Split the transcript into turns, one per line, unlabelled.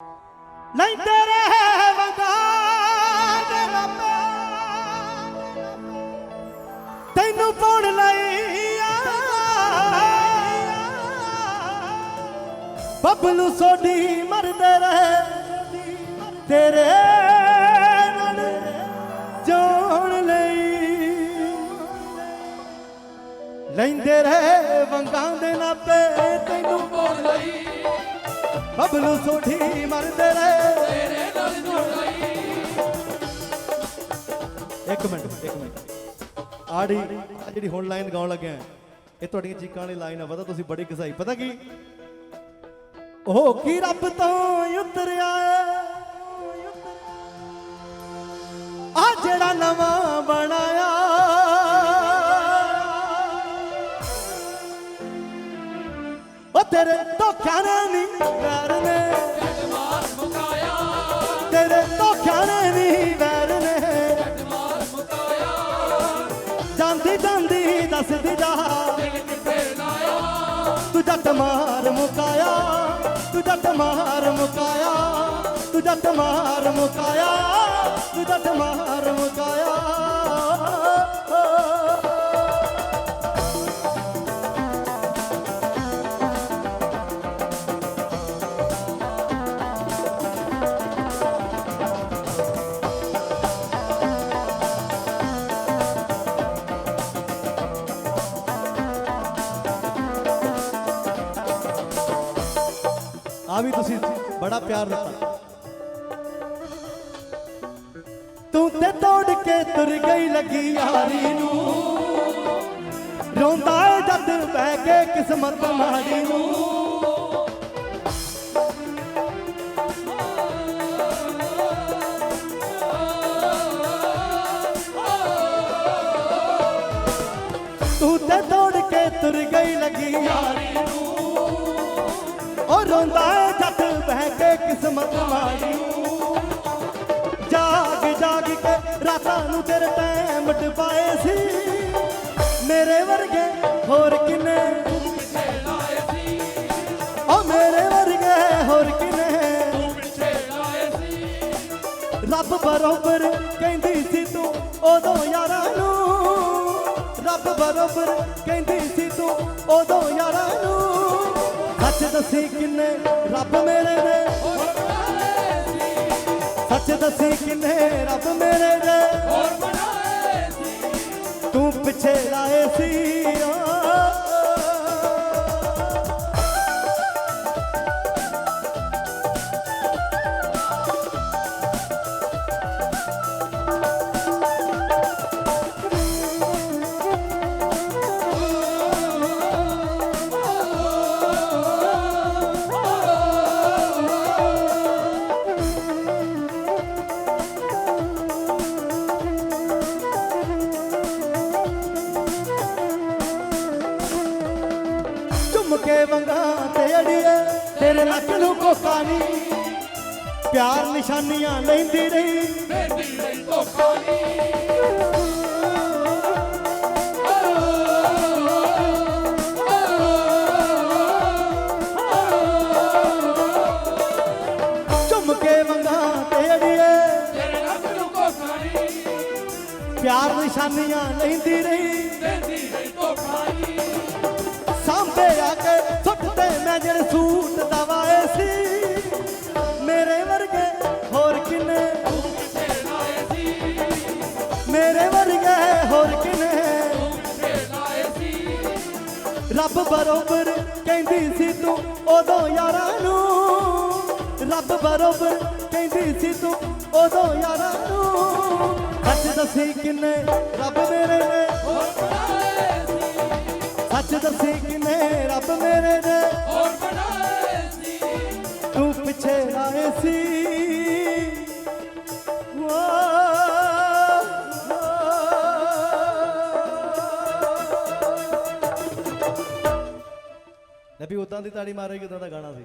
ਨਹੀਂ ਤੇਰੇ ਵੰਗਾ ਦੇ ਰੱਬਾ ਤੈਨੂੰ ਪਾਉਣ ਲਈ ਆ। ਬੱਬਲੂ ਸੋਢੀ ਮਰਦੇ ਰਹੇ। ਤੇਰੇ ਬੱਬਲੂ ਸੋਢੀ ਮਰਦੇ ਰਹੇ। ਤੇਰੇ ਨਾਲ ਜਾਣ ਇੱਕ ਮਿੰਟ ਇੱਕ ਮਿੰਟ। ਆੜੀ ਜਿਹੜੀ ਹੁਣ ਲਾਈਨ ਗਾਉਣ ਲੱਗਿਆ ਇਹ ਤੁਹਾਡੀਆਂ ਚੀਕਾਂ ਵਾਲੀ ਲਾਈਨ ਆ, ਪਤਾ ਤੁਸੀਂ ਬੜੀ ਕਸਾਈ ਪਤਾ ਕੀ? ਉਹ ਕੀ ਰੱਬ ਤੋਂ ਉਤਰਿਆ ਆ ਜਿਹੜਾ ਨਵਾਂ ਬਣਾ ਤੇਰੇ ਧੋਖਿਆਂ ਨੇ ਨਹੀਂ ਵੈਰ ਨੇ। ਤੇਰੇ ਧੋਖਿਆਂ ਨੇ ਨਹੀਂ ਵੈਰ ਨੇ। ਜਾਂਦੀ ਜਾਂਦੀ ਦੱਸਦੀ ਜਾ। ਤੂੰ ਜੱਟ ਮਾਰ ਮੁਕਾਇਆ, ਤੂੰ ਜੱਟ ਮਾਰ ਮੁਕਾਇਆ, ਤੂੰ ਜੱਟ ਮਾਰ ਮੁਕਾਇਆ, ਤੂੰ ਜੱਟ ਮਾਰ ਮੁਕਾਇਆ। ਆ ਵੀ ਤੁਸੀਂ ਬੜਾ ਪਿਆਰ ਦਿੱਤਾ। ਤੂੰ ਤੇ ਤੋੜ ਕੇ ਤੁਰ ਗਈ ਲੱਗੀ ਯਾਰੀ ਨੂੰ। ਰੋਂਦਾ ਏ ਜਦ ਬਹਿ ਕੇ ਕਿਸਮਤ ਮਾੜੀ ਨੂੰ। ਤੂੰ ਤੇ ਤੋੜ ਕੇ ਤੁਰ ਗਈ ਲੱਗੀ ਯਾਰੀ ਨੂੰ। ਉਹ ਰੋਂਦਾ ਜੱਟ ਬਹਿ ਕੇ ਕਿਸਮਤ ਮਾੜੀ ਜਾਗ ਜਾਗ ਕੇ ਰਾਤਾਂ ਨੂੰ ਤੇਰੇ ਟਾਈਮ ਟਪਾਏ ਸੀ। ਮੇਰੇ ਵਰਗੇ ਹੋਰ ਕਿੰਨੇ? ਉਹ ਮੇਰੇ ਵਰਗੇ ਹੋਰ ਕਿੰਨੇ? ਰੱਬ ਬਰੋਬਰ ਕਹਿੰਦੀ ਸੀ ਤੂੰ ਉਦੋਂ ਯਾਰਾਂ ਨੂੰ। ਰੱਬ ਬਰੋਬਰ ਕਹਿੰਦੀ ਸੀ ਤੂੰ ਉਦੋਂ ਯਾਰਾਂ ਸੱਚ ਦੱਸੀ ਕਿੰਨੇ ਰੱਬ ਮੇਰੇ ਨੇ? ਸੱਚ ਦੱਸੀ ਕਿੰਨੇ ਰੱਬ ਮੇਰੇ ਨੇ? ਤੂੰ ਪਿੱਛੇ ਲਾਏ ਸੀ ਓ। ਝੁੰਮ ਕੇ ਵੰਗਾ ਤੇ ਅੜੀਏ ਤੇਰੇ ਲੱਕ ਨੂੰ ਕੋਕਾ ਨਹੀਂ ਪਿਆਰ ਨਿਸ਼ਾਨੀਆਂ ਲੈਂਦੀ ਰਹੀ। ਝੁੰਮ ਕੇ ਵੰਗਾ ਤੇ ਅੜੀਏ ਪਿਆਰ ਨਿਸ਼ਾਨੀਆਂ ਲੈਂਦੀ ਰਹੀ। ਸਾਹਮਣੇ ਰੱਬ ਬਰੋਬਰ ਕਹਿੰਦੀ ਸੀ ਤੂੰ ਉਦੋਂ ਯਾਰਾਂ ਨੂੰ। ਰੱਬ ਬਰੋਬਰ ਕਹਿੰਦੀ ਸੀ ਤੂੰ ਉਦੋਂ ਯਾਰਾਂ ਨੂੰ। ਸੱਚ ਦੱਸੀ ਕਿੰਨੇ ਰੱਬ ਮੇਰੇ ਨੇ। ਸੱਚ ਦੱਸੀ ਕਿਨੇ ਰੱਬ ਮੇਰੇ ਨੇ। ਤੂੰ ਪਿੱਛੇ ਲਾਏ ਸੀ। ਵੀ ਉਦਾਂ ਦੀ ਤਾੜੀ ਮਾਰੇ ਉਦਾਂ ਦਾ ਗਾਣਾ ਸੀ।